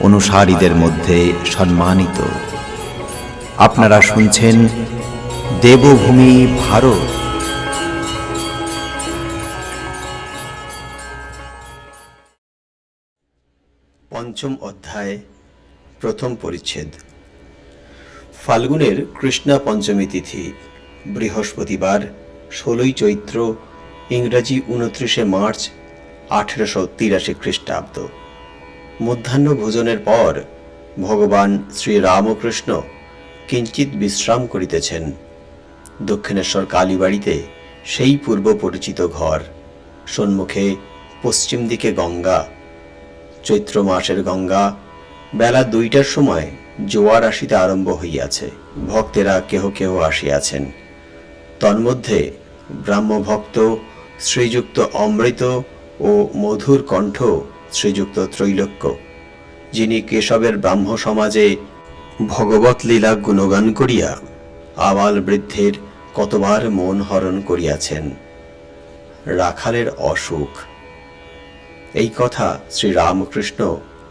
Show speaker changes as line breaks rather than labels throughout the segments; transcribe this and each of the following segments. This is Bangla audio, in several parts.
অনুসারীদের মধ্যে সম্মানিত। আপনারা শুনছেন দেবভূমি ভারত। পঞ্চম অধ্যায়, প্রথম পরিচ্ছেদ। ফাল্গুনের কৃষ্ণা পঞ্চমী তিথি, বৃহস্পতিবার, ষোলোই চৈত্র, ইংরাজি উনত্রিশে মার্চ, আঠেরোশো তিরাশি খ্রিস্টাব্দ। মধ্যাহ্ন ভোজনের পর ভগবান শ্রী রামকৃষ্ণ কিঞ্চিত বিশ্রাম করিতেছেন। দক্ষিণেশ্বর কালীবাড়িতে সেই পূর্ব পরিচিত ঘর, সম্মুখে পশ্চিম দিকে গঙ্গা, চৈত্র মাসের গঙ্গা, বেলা দুইটার সময় জোয়ার আসিতে আরম্ভ হইয়াছে। ভক্তেরা কেহ কেহ আসিয়াছেন। তন্মধ্যে ব্রাহ্মভক্ত, শ্রীযুক্ত অমৃত ও মধুর কণ্ঠ শ্রীযুক্ত ত্রৈলোক্য, যিনি কেশবের ব্রাহ্ম সমাজে ভগবত লীলা গুণগান করিয়া আবাল বৃদ্ধের কতবার মন হরণ করিয়াছেন। রাখালের অসুখ। এই কথা শ্রী রামকৃষ্ণ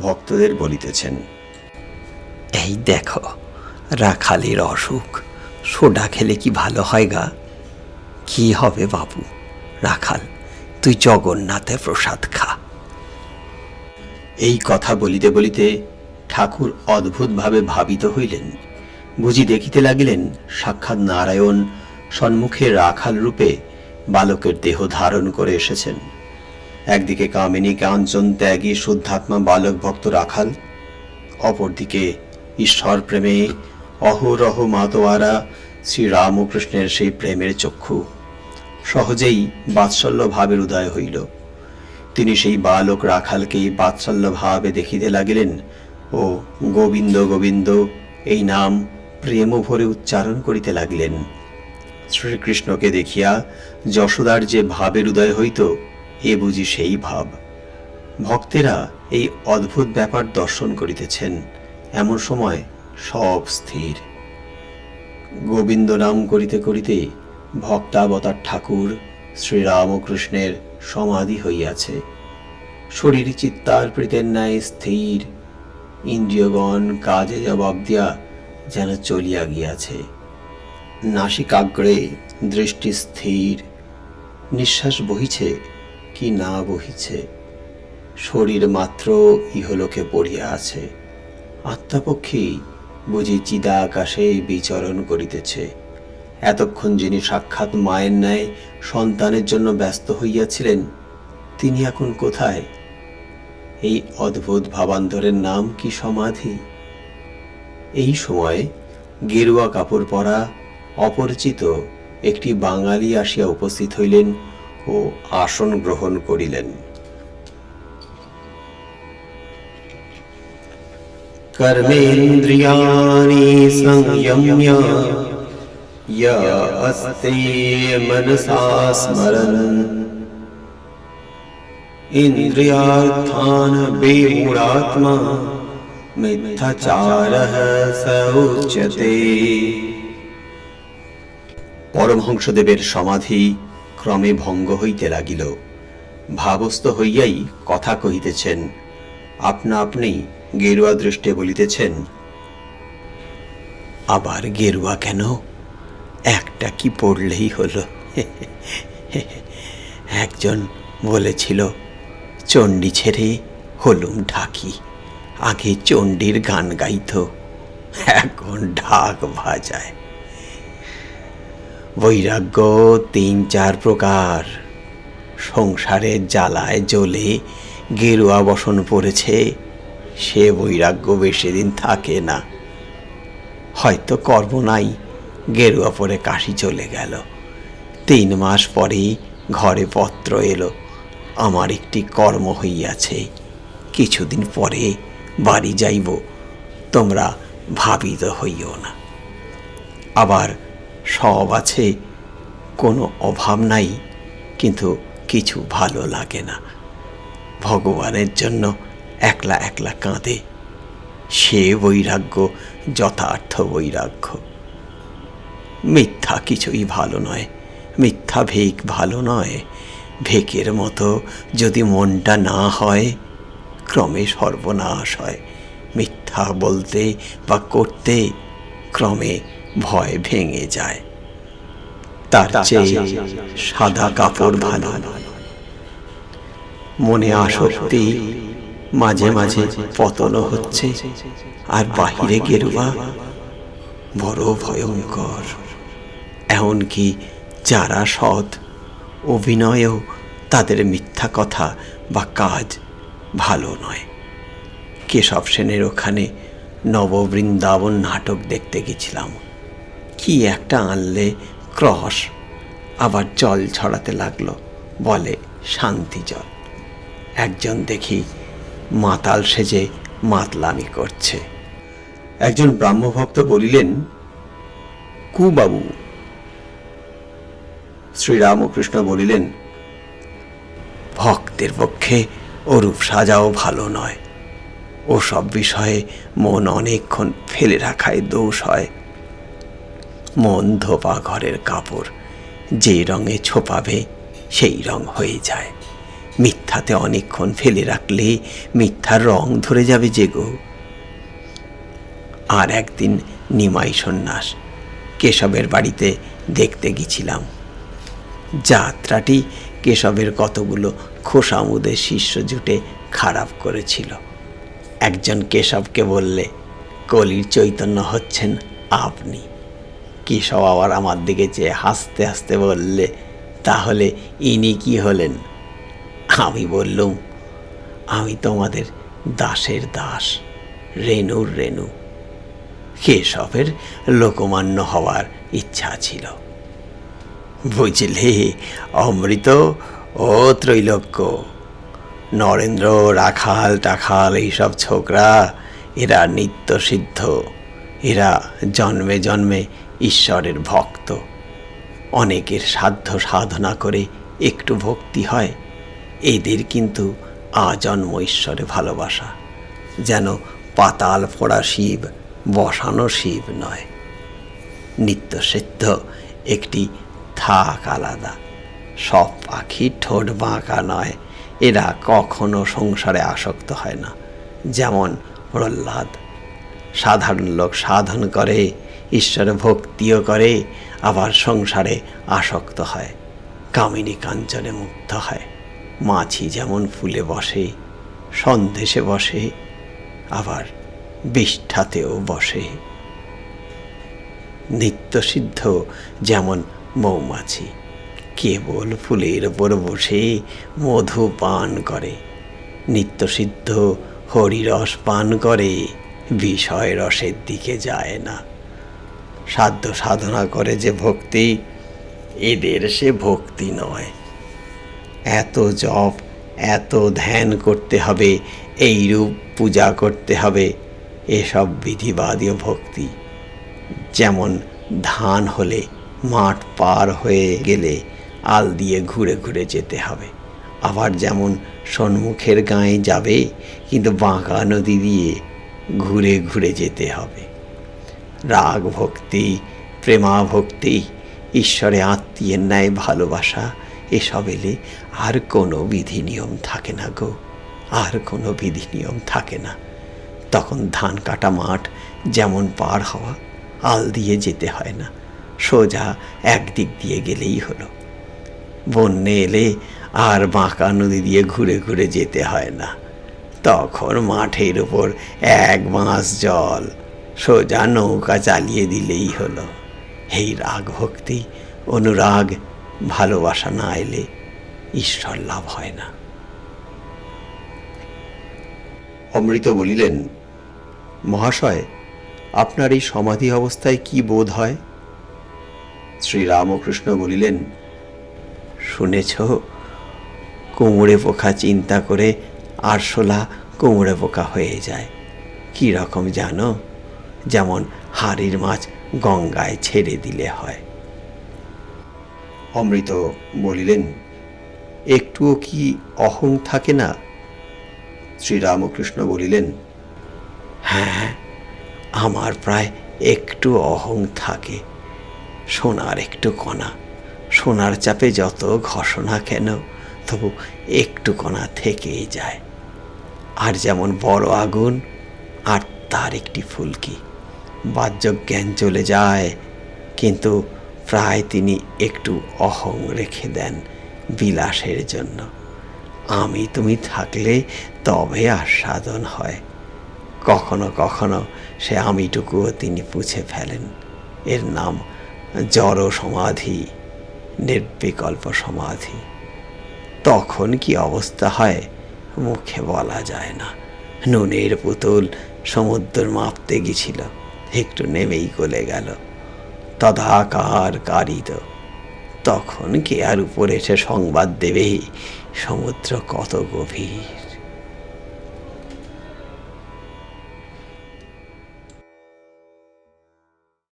ভক্তদের বলিতেছেন।
এই দেখো, রাখালের অসুখ। সোডা খেলে কি ভালো হয় গা? কি হবে বাবু রাখাল, তুই জগন্নাথের প্রসাদ খা।
এই কথা বলিতে বলিতে ঠাকুর অদ্ভুতভাবে ভাবিত হইলেন। বুঝি দেখিতে লাগিলেন সাক্ষাৎ নারায়ণ সম্মুখে রাখাল রূপে বালকের দেহ ধারণ করে এসেছেন। একদিকে কামিনী কাঞ্চন ত্যাগী শুদ্ধাত্মা বালক ভক্ত রাখাল, অপরদিকে ঈশ্বর প্রেমে অহরহ মাতোয়ারা শ্রী রামকৃষ্ণের সেই প্রেমের চক্ষু। সহজেই বাৎসল্য ভাবের উদয় হইল। তিনি সেই বালক রাখালকেই বাৎসল্য ভাবে দেখিতে লাগিলেন ও গোবিন্দ গোবিন্দ এই নাম প্রেম ভরে উচ্চারণ করিতে লাগিলেন। শ্রীকৃষ্ণকে দেখিয়া যশোদার যে ভাবের উদয় হইত, এ বুঝি সেই ভাব। ভক্তেরা এই অদ্ভুত ব্যাপার দর্শন করিতেছেন, এমন সময় সব স্থির। গোবিন্দ নাম করিতে করিতে ভক্তাবতার ঠাকুর শ্রীরামকৃষ্ণের সমাধি হইয়াছে। শরীর চিত্তার প্রীতের ন্যায় স্থির। ইন্দ্রিয়গণ কাজে জবাব দিয়া যেন চলিয়া গিয়াছে। নাসিকাগ্রে দৃষ্টি স্থির। নিঃশ্বাস বহিছে কি না বহিছে। শরীর মাত্র ইহলোকে পড়িয়া আছে। আত্মাপক্ষী বুঝি চিদা আকাশে বিচরণ করিতেছে। এতক্ষণ যিনি সাক্ষাৎ মায়ের ন্যায় সন্তানের জন্য ব্যস্ত হইয়াছিলেন তিনি এখন কোথায় এই অদ্ভুত ভাবান্তরের নাম কি সমাধি এই সময় গেরুয়া কাপড় পরা অপরিচিত একটি বাঙালি আসিয়া উপস্থিত হইলেন ও আসন গ্রহণ করিলেন कर्मेन्द्रियाणि संयम्य य अस्ते मनसा स्मरन् इन्द्रियार्थान् बेमूढात्मा মিথ্যাচারः স উচ্যতে পরমহংসদেবের সমাধি ক্রমে ভঙ্গ হইতে লাগিল ভাবস্থ হইয়াই কথা কহিতেছেন আপনা আপনি গেরুয়া দৃষ্টে বলিতেছেন
আবার গেরুয়া কেন একটা কি পড়লেই হলো? একজন বলেছিল, চণ্ডী ছেড়ে হলুম ঢাকি, আগে চণ্ডীর গান গাইতো, এখন ঢাক ভাজায় বৈরাগ্য তিন চার প্রকার, সংসারের জ্বালায় জ্বলে গেরুয়া বসন পড়েছে, সে বৈরাগ্য বেশি দিন থাকে না। হয়তো কর্ম নাই গেরুয়া পরে কাশি চলে গেল। তিন মাস পরেই ঘরে পত্র এলো। আমার একটি কর্ম হইয়াছে। কিছুদিন পরে বাড়ি যাইব। তোমরা ভাবিত হইও না। আবার সব আছে, কোনো অভাব নাই, কিন্তু কিছু ভালো লাগে না। ভগবানের জন্য একলা একলা কাঁদে। সে বৈরাগ্য, যথার্থ বৈরাগ্য। মিথ্যা কিছুই ভালো নয় মিথ্যা ভেক ভালো নয়। ভেকের মতো যদি মনটা না হয় ক্রমে সর্বনাশ হয়। মিথ্যা বলতে বা করতে ক্রমে ভয় ভেঙে যায়। তার চেয়ে সাদা কাপড় ভালো মনে আসক্তি মাঝে মাঝে পতন হচ্ছে। আর বাহিরে গেরুয়া বড় ভয়ঙ্কর। এমনকি যারা সৎ, অভিনয়েও তাদের মিথ্যা কথা বা কাজ ভালো নয়। কেশব সেনের ওখানে নববৃন্দাবন নাটক দেখতে গেছিলাম। কি একটা আনলে ক্রস, আবার জল ছড়াতে লাগল, বলে শান্তি জল। একজন দেখি মাতাল সেজে মাতলামি করছে।
একজন ব্রাহ্মভক্ত বলিলেন কুবাবু শ্রীরামকৃষ্ণ বলিলেন,
ভক্তের পক্ষে ওরূপ সাজাও ভালো নয়। ও সব বিষয়ে মন অনেকক্ষণ ফেলে রাখায় দোষ হয়। মন ধোপা ঘরের কাপড়, যে রঙে ছোপাবে, সেই রং হয়ে যায়। মিথ্যাতে অনেকক্ষণ ফেলে রাখলে মিথ্যার রং ধরে যাবে যে গো। আর একদিন নিমাই সন্ন্যাস কেশবের বাড়িতে দেখতে গেছিলাম যাত্রাটি কেশবের কতগুলো খোসামুদের শিষ্য জুটে খারাপ করেছিল। একজন কেশবকে বললে, কলির চৈতন্য হচ্ছেন আপনি। কেশব আবার আমার দিকে চেয়ে হাসতে হাসতে বললে, তাহলে ইনি কি হলেন? আমি বললুম, আমি তোমাদের দাসের দাস রেনুর রেনু কেশবের লোকমান্য হওয়ার ইচ্ছা ছিল। বুঝলে? অমৃত ও ত্রৈলোক্য। নরেন্দ্র, রাখাল, টাখাল, এইসব ছোকরা, এরা নিত্য সিদ্ধ। এরা জন্মে জন্মে ঈশ্বরের ভক্ত। অনেকের সাধ্য সাধনা করে একটু ভক্তি হয়। এদের কিন্তু আজন্ম ঈশ্বরে ভালোবাসা। যেন পাতাল ফোড়া শিব, বসানো শিব নয়। নিত্য সিদ্ধ একটি থাক আলাদা। সব পাখি ঠোঁট বাঁকা নয়। এরা কখনো সংসারে আসক্ত হয় না। যেমন প্রহ্লাদ। সাধারণ লোক সাধন করে, ঈশ্বরে ভক্তিও করে, আবার সংসারে আসক্ত হয়। কামিনী কাঞ্চনে মুক্ত হয়। মাছি যেমন ফুলে বসে, সন্দেশে বসে, আবার বিষ্ঠাতেও বসে। নিত্যসিদ্ধ যেমন মৌমাছি কেবল ফুলের ওপর বসে মধু পান করে, নিত্যসিদ্ধ হরিরস পান করে, বিষয় রসের দিকে যায় না। সাধ্য সাধনা করে যে ভক্তি, এদের সে ভক্তি নয়। এত জপ, এত ধ্যান করতে হবে, এই রূপ পূজা করতে হবে, এসব বিধিবাদীয় ভক্তি। যেমন ধান হলে মাঠ পার হয়ে গেলে আল দিয়ে ঘুরে ঘুরে যেতে হবে। আবার যেমন সন্মুখের গায়ে যাবে, কিন্তু বাঁকা নদী দিয়ে ঘুরে ঘুরে যেতে হবে। রাগ ভক্তি, প্রেমা ভক্তি, ঈশ্বরে আত্মীয়ের ন্যায় ভালোবাসা, এসব এলে আর কোনো বিধি নিয়ম থাকে না গো, আর কোনো বিধি নিয়ম থাকে না। তখন ধান কাটা মাঠ যেমন পার হওয়া, আল দিয়ে যেতে হয় না। সোজা একদিক দিয়ে গেলেই হলো। বন্যে এলে আর বাঁকা নদী দিয়ে ঘুরে ঘুরে যেতে হয় না। তখন মাঠের উপর এক মাস জল সোজা নৌকা চালিয়ে দিলেই হলো। এই রাগ ভক্তি, অনুরাগ, ভালোবাসা না এলে ঈশ্বর লাভ হয় না।
অমৃত বলিলেন, মহাশয়, আপনার এই সমাধি অবস্থায় কি বোধ হয়? শ্রীরামকৃষ্ণ বলিলেন,
শুনেছ কোমরে পোকা চিন্তা করে আরশোলা কোমরে পোকা হয়ে যায়। কী রকম জানো? যেমন হাড়ির মাছ গঙ্গায় ছেড়ে দিলে হয়।
অমৃত বলিলেন, একটুও কি অহং থাকে না? শ্রীরামকৃষ্ণ বলিলেন
হ্যাঁ আমার প্রায় একটু অহং থাকে। সোনার একটু কণা, সোনার চাপে যত ঘষণা কেন, তবু একটু কণা থেকেই যায়। আর যেমন বড় আগুন, আর তার একটি ফুলকি। বাহ্য জ্ঞান চলে যায়, কিন্তু প্রায় তিনি একটু অহং রেখে দেন বিলাসের জন্য। আমি তুমি থাকলে তবে আস্বাদন হয়। কখনো কখনো সে আমিটুকুও তিনি পুছে ফেলেন। এর নাম জড় সমাধি নির্বিকল্প সমাধি। তখন কি অবস্থা হয় মুখে বলা যায় না। নুনের পুতুল সমুদ্র মাপতে গেছিল একটু নেমেই গলে গেল। তদাকার কারিত। তখন কে আর উপরে এসে সংবাদ দেবে সমুদ্র কত গভীর।